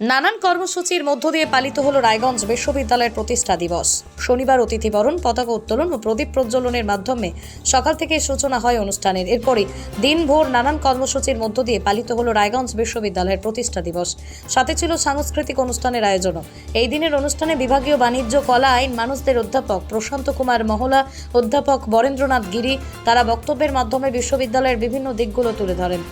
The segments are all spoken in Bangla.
নানান কর্মসূচির মধ্য দিয়ে পালিত হল রায়গঞ্জ বিশ্ববিদ্যালয়ের প্রতিষ্ঠা দিবস। শনিবার অতিথিবরণ, পতাকা উত্তোলন ও প্রদীপ প্রজ্বলনের মাধ্যমে সকাল থেকে সূচনা হয় অনুষ্ঠানের। এরপরই দিনভর নানান কর্মসূচির মধ্য দিয়ে পালিত হল রায়গঞ্জ বিশ্ববিদ্যালয়ের প্রতিষ্ঠা দিবস। সাথে ছিল সাংস্কৃতিক অনুষ্ঠানের আয়োজনও। এই দিনের অনুষ্ঠানে বিভাগীয় বাণিজ্য, কলা আইন, মানুষদের অধ্যাপক প্রশান্ত কুমার মহলা, অধ্যাপক বরেন্দ্রনাথ গিরি তারা বক্তব্যের মাধ্যমে বিশ্ববিদ্যালয়ের বিভিন্ন দিকগুলো তুলে ধরেন।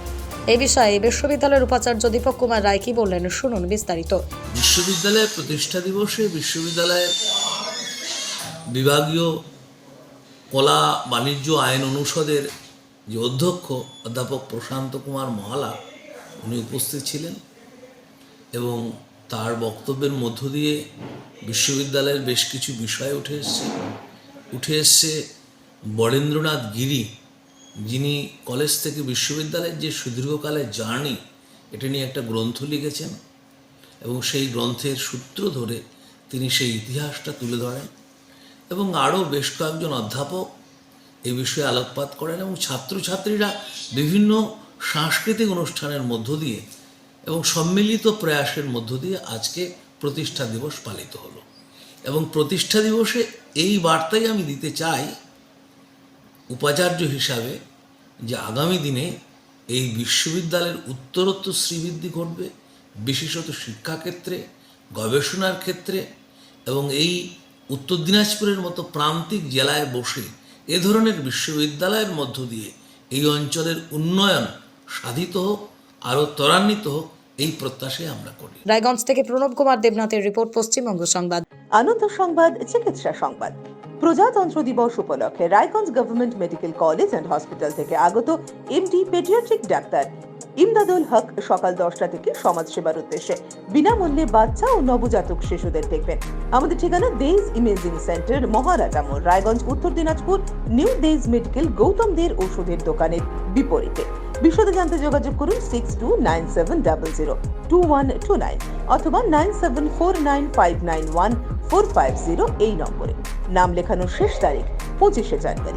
এই বিষয়ে বিশ্ববিদ্যালয়ের উপাচার্য দীপক কুমার রায় কি বললেন, শুনুন বিস্তারিত। বিশ্ববিদ্যালয়ের প্রতিষ্ঠা দিবসে বিশ্ববিদ্যালয়ের বিভাগীয় কলা বাণিজ্য আইন অনুষদের যে অধ্যক্ষ অধ্যাপক প্রশান্ত কুমার মহালা, উনি উপস্থিত ছিলেন এবং তার বক্তব্যের মধ্য দিয়ে বিশ্ববিদ্যালয়ের বেশ কিছু বিষয় উঠে এসছে। উঠে এসছে বরেন্দ্রনাথ গিরি যিনি কলেজ থেকে বিশ্ববিদ্যালয়ের যে সুদীর্ঘকালের জার্নি, এটা নিয়ে একটা গ্রন্থ লিখেছেন এবং সেই গ্রন্থের সূত্র ধরে তিনি সেই ইতিহাসটা তুলে ধরেন এবং আরও বেশ কয়েকজন অধ্যাপক এই বিষয়ে আলোকপাত করেন এবং ছাত্রছাত্রীরা বিভিন্ন সাংস্কৃতিক অনুষ্ঠানের মধ্য দিয়ে এবং সম্মিলিত প্রয়াসের মধ্য দিয়ে আজকে প্রতিষ্ঠা দিবস পালিত হলো। এবং প্রতিষ্ঠা দিবসে এই বার্তাই আমি দিতে চাই উপাচার্য হিসাবে যে আগামী দিনে এই বিশ্ববিদ্যালয়ের উত্তরোত্তর শ্রীবৃদ্ধি ঘটবে বিশেষত শিক্ষাক্ষেত্রে গবেষণার ক্ষেত্রে এবং এই উত্তর দিনাজপুরের মতো প্রান্তিক জেলায় বসে এ ধরনের বিশ্ববিদ্যালয়ের মধ্য দিয়ে এই অঞ্চলের উন্নয়ন সাধিত হোক আরও ত্বরান্বিত হোক এই প্রত্যাশাই আমরা করি। রায়গঞ্জ থেকে প্রণব কুমার দেবনাথের রিপোর্ট পশ্চিমবঙ্গ সংবাদ। আনন্দ সংবাদ চিকিৎসা সংবাদ। প্রজাতন্ত্র দিবস উপলক্ষে Raiganj government medical college and hospital থেকে আগত MD paediatric doctor Imdadul Haque সকাল দশটা থেকে সমাজসেবার উদ্দেশ্যে। বিনামূল্যে বাচ্চা ও নবজাতক শিশুদের দেখবেন। আমাদের ঠিকানা দেইজ ইমেজিং সেন্টার মহারাজা মোড় রায়গঞ্জ, উত্তর দিনাজপুর নিউ দেজ মেডিকেল গৌতম দের ওষুধের দোকানের বিপরীতে। বিশদে জানতে যোগাযোগ করুন six two nine seven double zero two one two nine অথবা nine seven four nine five nine one four five zero এই নম্বরে। নাম লেখানোর শেষ তারিখ পঁচিশে জানুয়ারি।